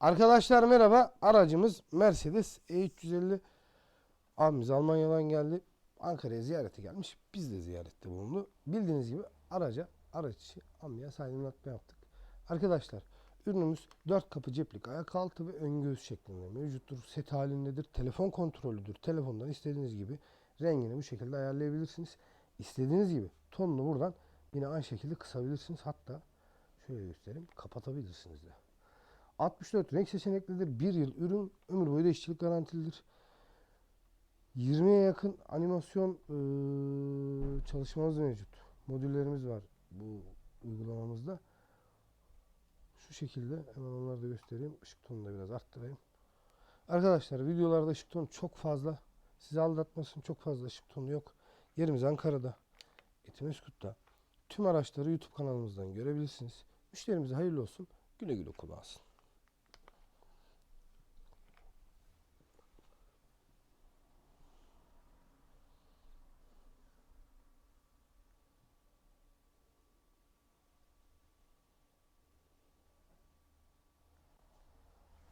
Arkadaşlar merhaba. Aracımız Mercedes E350. Abimiz Almanya'dan geldi. Ankara'ya ziyarete gelmiş. Biz de ziyarette bulundu. Bildiğiniz gibi araca araç içi ambiyans aydınlatma yaptık. Arkadaşlar ürünümüz 4 kapı ceplik ayak altı ve ön göğüs şeklinde mevcuttur. Set halindedir. Telefon kontrolüdür. Telefondan istediğiniz gibi rengini bu şekilde ayarlayabilirsiniz. İstediğiniz gibi tonunu buradan yine aynı şekilde kısabilirsiniz. Hatta şöyle göstereyim kapatabilirsiniz de. 64 renk seçeneklidir. 1 yıl ürün ömür boyu da işçilik garantilidir. 20'ye yakın animasyon eee, çalışmamız mevcut. Modüllerimiz var bu uygulamamızda. Şu şekilde hemen onları da göstereyim. Işık tonunu da biraz arttırayım. Arkadaşlar videolarda ışık tonu çok fazla. Sizi aldatmasın çok fazla ışık tonu yok. Yerimiz Ankara'da. Etimeskut'ta. Tüm araçları YouTube kanalımızdan görebilirsiniz. Müşterimize hayırlı olsun. Güle güle kullansın.